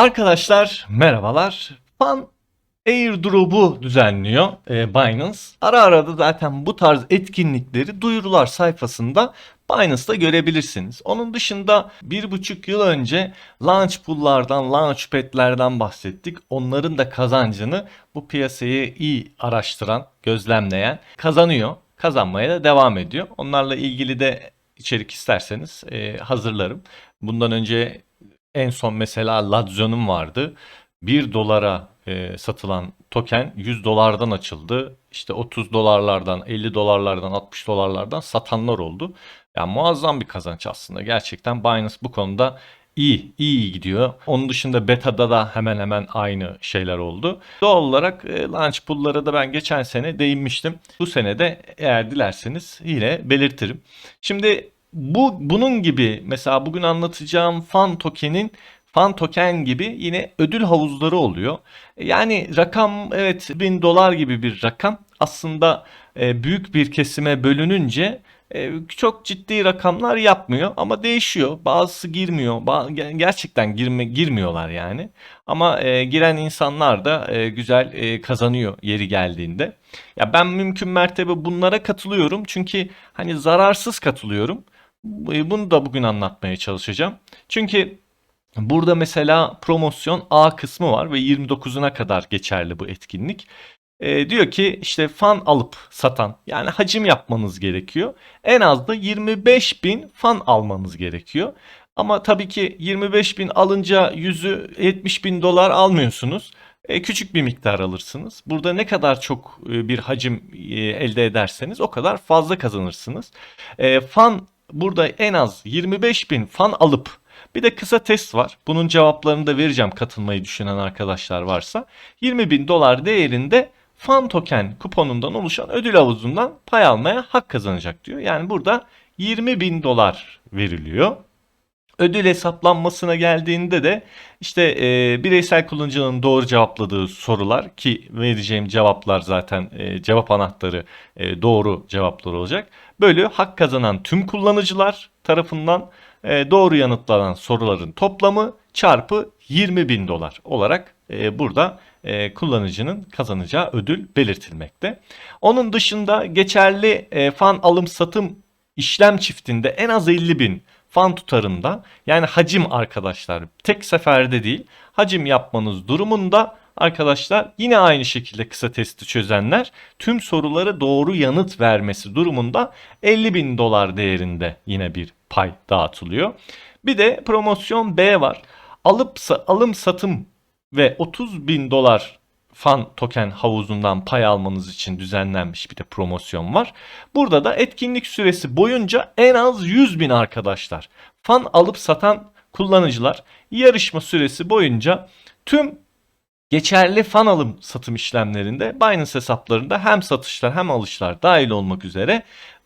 Arkadaşlar merhabalar. Fan airdrop'u düzenliyor e, Binance. Ara ara da zaten bu tarz etkinlikleri duyurular sayfasında Binance'da görebilirsiniz. Onun dışında bir buçuk yıl önce launch pool'lardan, launchpad'lerden bahsettik. Onların da kazancını bu piyasayı iyi araştıran, gözlemleyen kazanıyor. Kazanmaya da devam ediyor. Onlarla ilgili de içerik isterseniz e, hazırlarım. Bundan önce en son mesela Lazio'nun vardı. 1 dolara e, satılan token 100 dolardan açıldı. İşte 30 dolarlardan, 50 dolarlardan, 60 dolarlardan satanlar oldu. Yani muazzam bir kazanç aslında. Gerçekten Binance bu konuda iyi, iyi gidiyor. Onun dışında beta'da da hemen hemen aynı şeyler oldu. Doğal olarak e, launch pool'lara da ben geçen sene değinmiştim. Bu sene de eğer dilerseniz yine belirtirim. Şimdi bu bunun gibi mesela bugün anlatacağım fan token'in fan token gibi yine ödül havuzları oluyor. Yani rakam evet 1000 dolar gibi bir rakam aslında e, büyük bir kesime bölününce e, çok ciddi rakamlar yapmıyor ama değişiyor. Bazısı girmiyor. Ba- gerçekten girme girmiyorlar yani. Ama e, giren insanlar da e, güzel e, kazanıyor yeri geldiğinde. Ya ben mümkün mertebe bunlara katılıyorum. Çünkü hani zararsız katılıyorum. Bu- Bunu da bugün anlatmaya çalışacağım. Çünkü burada mesela promosyon A kısmı var ve 29'una kadar geçerli bu etkinlik. Ee, diyor ki işte fan alıp satan yani hacim yapmanız gerekiyor. En az da 25 bin fan almanız gerekiyor. Ama tabii ki 25 bin alınca yüzü 70 bin dolar almıyorsunuz. E, küçük bir miktar alırsınız. Burada ne kadar çok e, bir hacim e, elde ederseniz o kadar fazla kazanırsınız. E, fan burada en az 25 bin fan alıp bir de kısa test var. Bunun cevaplarını da vereceğim katılmayı düşünen arkadaşlar varsa. 20 bin dolar değerinde fan token kuponundan oluşan ödül havuzundan pay almaya hak kazanacak diyor. Yani burada 20 bin dolar veriliyor. Ödül hesaplanmasına geldiğinde de işte e, bireysel kullanıcının doğru cevapladığı sorular ki vereceğim cevaplar zaten e, cevap anahtarı e, doğru cevaplar olacak. Böyle hak kazanan tüm kullanıcılar tarafından e, doğru yanıtlanan soruların toplamı çarpı 20 bin dolar olarak e, burada e, kullanıcının kazanacağı ödül belirtilmekte. Onun dışında geçerli e, fan alım satım işlem çiftinde en az 50 bin fan tutarında yani hacim arkadaşlar tek seferde değil hacim yapmanız durumunda arkadaşlar yine aynı şekilde kısa testi çözenler tüm soruları doğru yanıt vermesi durumunda 50 bin dolar değerinde yine bir pay dağıtılıyor. Bir de promosyon B var. Alıp alım satım ve 30 bin dolar fan token havuzundan pay almanız için düzenlenmiş bir de promosyon var. Burada da etkinlik süresi boyunca en az 100 bin arkadaşlar fan alıp satan kullanıcılar yarışma süresi boyunca tüm geçerli fan alım satım işlemlerinde Binance hesaplarında hem satışlar hem alışlar dahil olmak üzere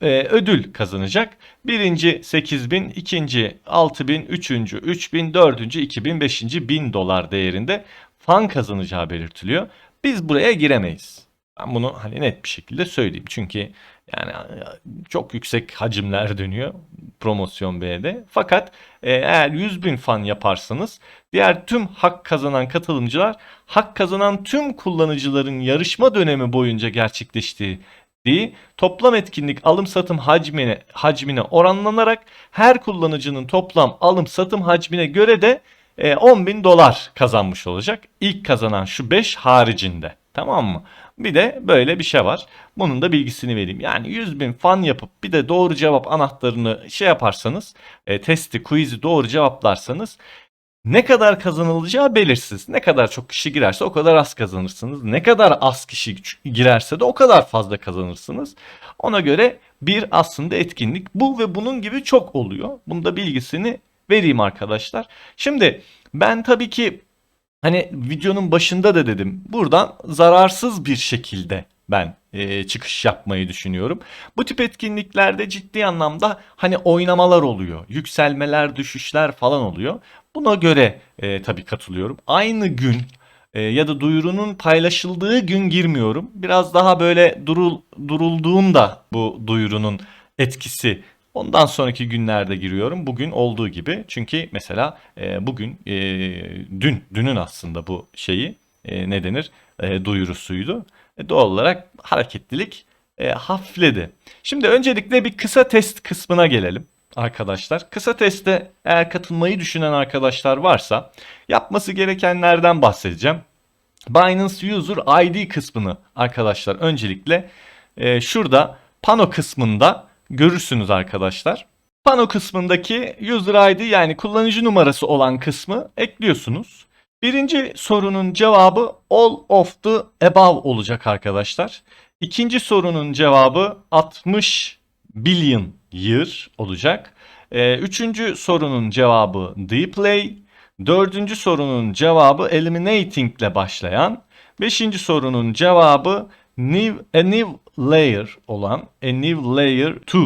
e, ödül kazanacak. Birinci 8 bin, ikinci 6 bin, üçüncü 3 bin, dördüncü 2 bin, beşinci 1000 dolar değerinde fan kazanacağı belirtiliyor. Biz buraya giremeyiz. Ben bunu hani net bir şekilde söyleyeyim. Çünkü yani çok yüksek hacimler dönüyor promosyon B'de. Fakat e, eğer 100 bin fan yaparsanız diğer tüm hak kazanan katılımcılar hak kazanan tüm kullanıcıların yarışma dönemi boyunca gerçekleştiği toplam etkinlik alım satım hacmine hacmine oranlanarak her kullanıcının toplam alım satım hacmine göre de 10 e, bin dolar kazanmış olacak. İlk kazanan şu 5 haricinde. Tamam mı? Bir de böyle bir şey var. Bunun da bilgisini vereyim. Yani 100 bin fan yapıp bir de doğru cevap anahtarını şey yaparsanız, e, testi, quiz'i doğru cevaplarsanız ne kadar kazanılacağı belirsiz. Ne kadar çok kişi girerse o kadar az kazanırsınız. Ne kadar az kişi girerse de o kadar fazla kazanırsınız. Ona göre bir aslında etkinlik bu ve bunun gibi çok oluyor. Bunda bilgisini vereyim arkadaşlar. Şimdi ben tabii ki hani videonun başında da dedim buradan zararsız bir şekilde ben e, çıkış yapmayı düşünüyorum. Bu tip etkinliklerde ciddi anlamda hani oynamalar oluyor. Yükselmeler, düşüşler falan oluyor. Buna göre e, tabii katılıyorum. Aynı gün e, ya da duyurunun paylaşıldığı gün girmiyorum. Biraz daha böyle durul, durulduğunda bu duyurunun etkisi Ondan sonraki günlerde giriyorum. Bugün olduğu gibi. Çünkü mesela e, bugün e, dün dünün aslında bu şeyi e, ne denir? E, duyurusuydu. E, doğal olarak hareketlilik e, hafifledi. Şimdi öncelikle bir kısa test kısmına gelelim arkadaşlar. Kısa teste eğer katılmayı düşünen arkadaşlar varsa yapması gerekenlerden bahsedeceğim. Binance User ID kısmını arkadaşlar öncelikle e, şurada pano kısmında görürsünüz arkadaşlar. Pano kısmındaki User ID yani kullanıcı numarası olan kısmı ekliyorsunuz. Birinci sorunun cevabı all of the above olacak arkadaşlar. İkinci sorunun cevabı 60 billion year olacak. Ee, üçüncü sorunun cevabı deplay. Dördüncü sorunun cevabı eliminating ile başlayan. Beşinci sorunun cevabı new, a new layer olan a new layer 2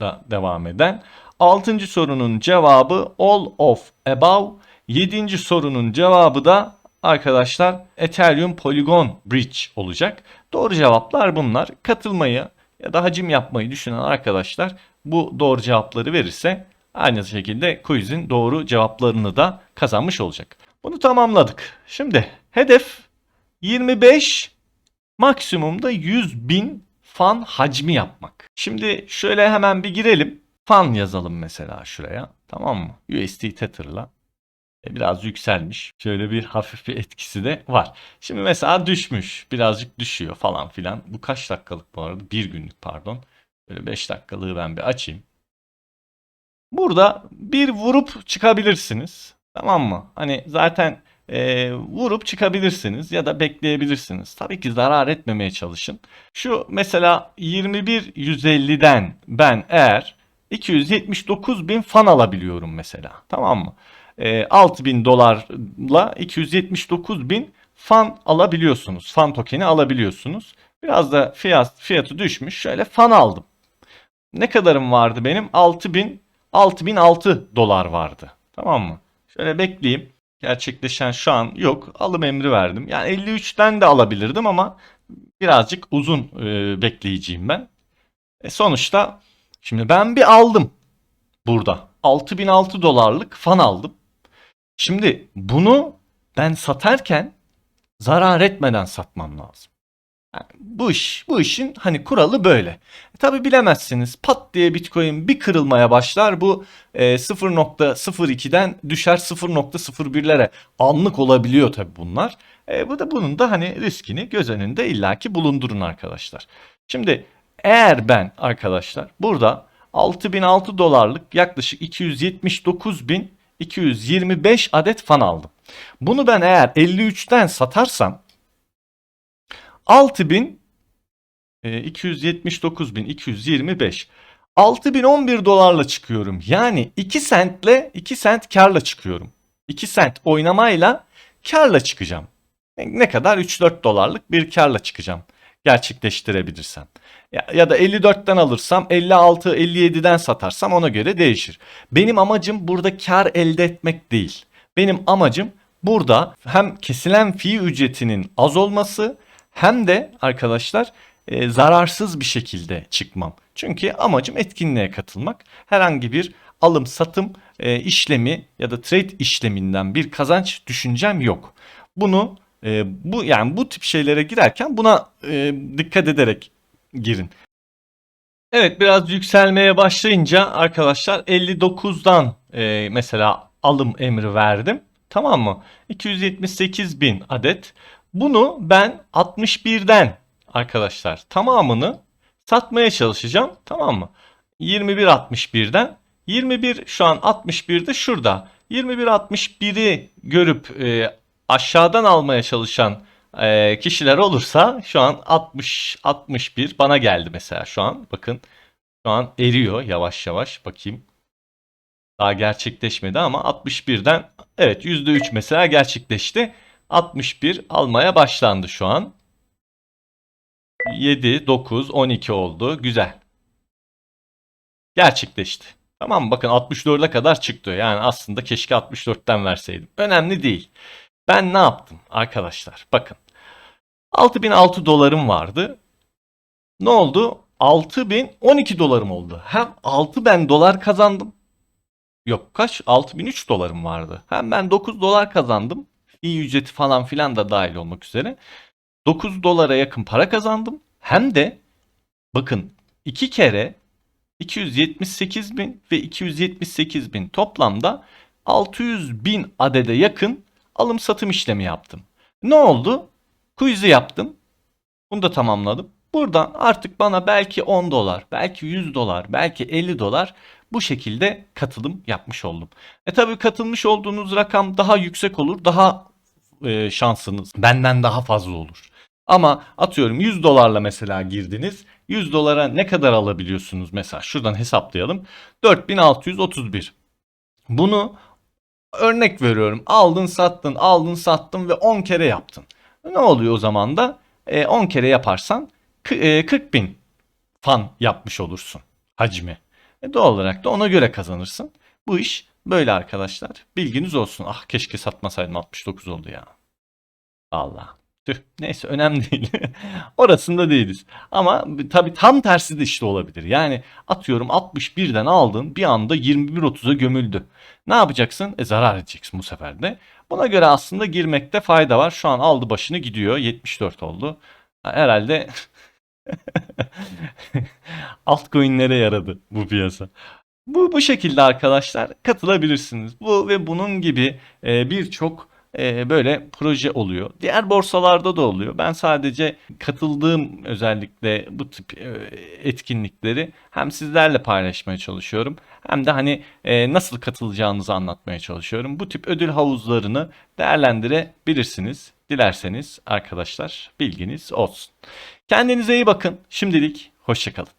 da devam eden. Altıncı sorunun cevabı all of above. Yedinci sorunun cevabı da arkadaşlar Ethereum Polygon Bridge olacak. Doğru cevaplar bunlar. Katılmayı ya da hacim yapmayı düşünen arkadaşlar bu doğru cevapları verirse aynı şekilde quizin doğru cevaplarını da kazanmış olacak. Bunu tamamladık. Şimdi hedef 25 maksimumda 100 bin fan hacmi yapmak. Şimdi şöyle hemen bir girelim. Fan yazalım mesela şuraya. Tamam mı? USD Tether'la. E, biraz yükselmiş. Şöyle bir hafif bir etkisi de var. Şimdi mesela düşmüş. Birazcık düşüyor falan filan. Bu kaç dakikalık bu arada? Bir günlük pardon. Böyle 5 dakikalığı ben bir açayım. Burada bir vurup çıkabilirsiniz. Tamam mı? Hani zaten e, vurup çıkabilirsiniz ya da bekleyebilirsiniz. Tabii ki zarar etmemeye çalışın. Şu mesela 21.150'den ben eğer 279 bin fan alabiliyorum mesela. Tamam mı? E, 6000 dolarla 279 bin fan alabiliyorsunuz. Fan tokeni alabiliyorsunuz. Biraz da fiyat fiyatı düşmüş. Şöyle fan aldım. Ne kadarım vardı benim? 6000 6006 dolar vardı. Tamam mı? Şöyle bekleyeyim. Gerçekleşen şu an yok. Alım emri verdim. Yani 53'ten de alabilirdim ama birazcık uzun e, bekleyeceğim ben. E sonuçta şimdi ben bir aldım burada. 6006 dolarlık fan aldım. Şimdi bunu ben satarken zarar etmeden satmam lazım. Bu iş, bu işin hani kuralı böyle. E, tabi bilemezsiniz. Pat diye Bitcoin bir kırılmaya başlar. Bu e, 0.02'den düşer 0.01'lere. Anlık olabiliyor tabi bunlar. E, bu da bunun da hani riskini göz önünde illaki bulundurun arkadaşlar. Şimdi eğer ben arkadaşlar burada 6006 dolarlık yaklaşık 279.225 adet fan aldım. Bunu ben eğer 53'ten satarsam 6000 279.225 6011 dolarla çıkıyorum. Yani 2 sentle 2 sent karla çıkıyorum. 2 sent oynamayla karla çıkacağım. Ne kadar 3-4 dolarlık bir karla çıkacağım. Gerçekleştirebilirsem. Ya, ya da 54'ten alırsam 56 57'den satarsam ona göre değişir. Benim amacım burada kar elde etmek değil. Benim amacım burada hem kesilen fi ücretinin az olması hem de arkadaşlar e, zararsız bir şekilde çıkmam. Çünkü amacım etkinliğe katılmak. Herhangi bir alım satım e, işlemi ya da trade işleminden bir kazanç düşüncem yok. Bunu e, bu yani bu tip şeylere girerken buna e, dikkat ederek girin. Evet biraz yükselmeye başlayınca arkadaşlar 59'dan e, mesela alım emri verdim. Tamam mı? 278 bin adet. Bunu ben 61'den arkadaşlar tamamını satmaya çalışacağım. Tamam mı? 21.61'den 21 şu an 61'de şurada. 21.61'i görüp e, aşağıdan almaya çalışan e, kişiler olursa şu an 60 61 bana geldi mesela şu an. Bakın şu an eriyor yavaş yavaş bakayım. Daha gerçekleşmedi ama 61'den evet %3 mesela gerçekleşti. 61 almaya başlandı şu an. 7, 9, 12 oldu. Güzel. Gerçekleşti. Tamam mı? Bakın 64'e kadar çıktı. Yani aslında keşke 64'ten verseydim. Önemli değil. Ben ne yaptım arkadaşlar? Bakın. 6006 dolarım vardı. Ne oldu? 6000 12 dolarım oldu. Hem 6000 dolar kazandım. Yok kaç? 6003 dolarım vardı. Hem ben 9 dolar kazandım. İyi ücreti falan filan da dahil olmak üzere. 9 dolara yakın para kazandım. Hem de bakın iki kere 278 bin ve 278 bin toplamda 600 bin adede yakın alım satım işlemi yaptım. Ne oldu? Quiz'i yaptım. Bunu da tamamladım. Buradan artık bana belki 10 dolar, belki 100 dolar, belki 50 dolar bu şekilde katılım yapmış oldum. E tabi katılmış olduğunuz rakam daha yüksek olur, daha e, şansınız benden daha fazla olur. Ama atıyorum 100 dolarla mesela girdiniz. 100 dolara ne kadar alabiliyorsunuz mesela? Şuradan hesaplayalım. 4631. Bunu örnek veriyorum. Aldın sattın, aldın sattın ve 10 kere yaptın. Ne oluyor o zaman da? E, 10 kere yaparsan kı- e, 40 bin fan yapmış olursun hacmi. E, doğal olarak da ona göre kazanırsın. Bu iş böyle arkadaşlar. Bilginiz olsun. Ah keşke satmasaydım 69 oldu ya. Allah. Tüh. Neyse önemli değil. Orasında değiliz. Ama tabii tam tersi de işte olabilir. Yani atıyorum 61'den aldın bir anda 21.30'a gömüldü. Ne yapacaksın? E zarar edeceksin bu sefer de. Buna göre aslında girmekte fayda var. Şu an aldı başını gidiyor. 74 oldu. Ha, Herhalde altcoin'lere yaradı bu piyasa. Bu bu şekilde arkadaşlar katılabilirsiniz. Bu ve bunun gibi e, birçok e, böyle proje oluyor. Diğer borsalarda da oluyor. Ben sadece katıldığım özellikle bu tip e, etkinlikleri hem sizlerle paylaşmaya çalışıyorum hem de hani e, nasıl katılacağınızı anlatmaya çalışıyorum. Bu tip ödül havuzlarını değerlendirebilirsiniz. Dilerseniz arkadaşlar bilginiz olsun. Kendinize iyi bakın. Şimdilik hoşçakalın.